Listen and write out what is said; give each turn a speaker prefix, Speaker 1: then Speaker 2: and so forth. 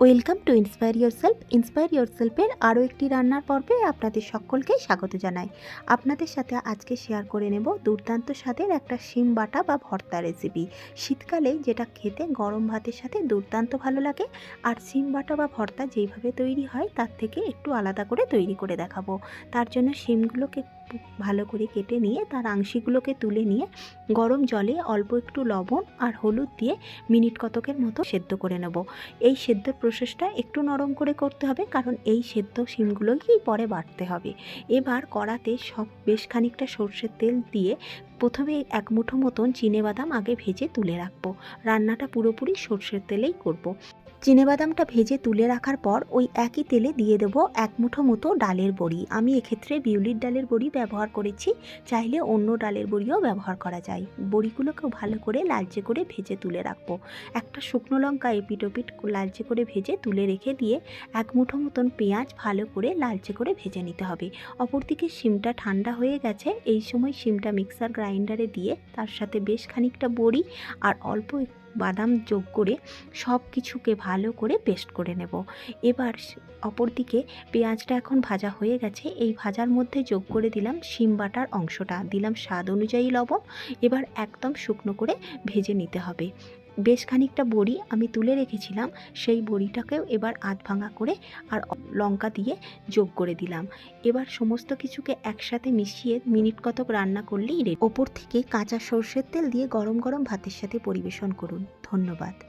Speaker 1: Welcome to inspire yourself inspire your সেলফের আরও একটি রান্নার পর্বে আপনাদের সকলকে স্বাগত জানাই। আপনাদের সাথে আজকে শেয়ার করে নেব দুর্দান্ত স্বাদের একটা শিম বাটা বা ভর্তা রেসিপি শীতকালে যেটা খেতে গরম ভাতের সাথে দুর্দান্ত ভালো লাগে, আর শিম বাটা বা ভর্তা যেইভাবে তৈরি হয় তার থেকে একটু আলাদা করে তৈরি করে দেখাবো। তার জন্য শিমগুলোকে ভালো করে কেটে নিয়ে, তার আংশিগুলোকে তুলে নিয়ে গরম জলে অল্প একটু লবণ আর হলুদ দিয়ে মিনিট কতকের মতো সেদ্ধ করে নেব। এই সেদ্ধ প্রসেসটা একটু নরম করে করতে হবে, কারণ এই সেদ্ধ শিমগুলোকেই পরে বাটতে হবে। এবার কড়াতে সব বেশ খানিকটা সর্ষের তেল দিয়ে প্রথমে এক মুঠো মতন বাদাম আগে ভেজে তুলে রাখব। রান্নাটা পুরোপুরি সর্ষের তেলেই করব। বাদামটা ভেজে তুলে রাখার পর ওই একই তেলে দিয়ে দেবো এক মুঠো মতো ডালের বড়ি। আমি এক্ষেত্রে বিউলির ডালের বড়ি ব্যবহার করেছি, চাইলে অন্য ডালের বড়িও ব্যবহার করা যায়। বড়িগুলোকেও ভালো করে লালচে করে ভেজে তুলে রাখব। একটা শুকনো লঙ্কা এপিট ওপিট লালচে করে ভেজে তুলে রেখে দিয়ে এক মুঠো মতন পেঁয়াজ ভালো করে লালচে করে ভেজে নিতে হবে। অপরদিকে শিমটা ঠান্ডা হয়ে গেছে। এই সময় শিমটা মিক্সার গ্রাইন্ডারে দিয়ে তার সাথে বেশ খানিকটা বড়ি আর অল্প বাদাম যোগ করে সব কিছুকে ভালো করে পেস্ট করে নেব। এবার অপরদিকে পেঁয়াজটা এখন ভাজা হয়ে গেছে। এই ভাজার মধ্যে যোগ করে দিলাম শিম বাটার অংশটা। দিলাম স্বাদ অনুযায়ী লবণ। এবার একদম শুকনো করে ভেজে নিতে হবে। বেশ খানিকটা বড়ি আমি তুলে রেখেছিলাম, সেই বড়িটাকেও এবার আধ ভাঙা করে আর লঙ্কা দিয়ে যোগ করে দিলাম। এবার সমস্ত কিছুকে একসাথে মিশিয়ে মিনিট কতক রান্না করলেই রে ওপর থেকে কাঁচা সর্ষের তেল দিয়ে গরম গরম ভাতের সাথে পরিবেশন করুন। ধন্যবাদ।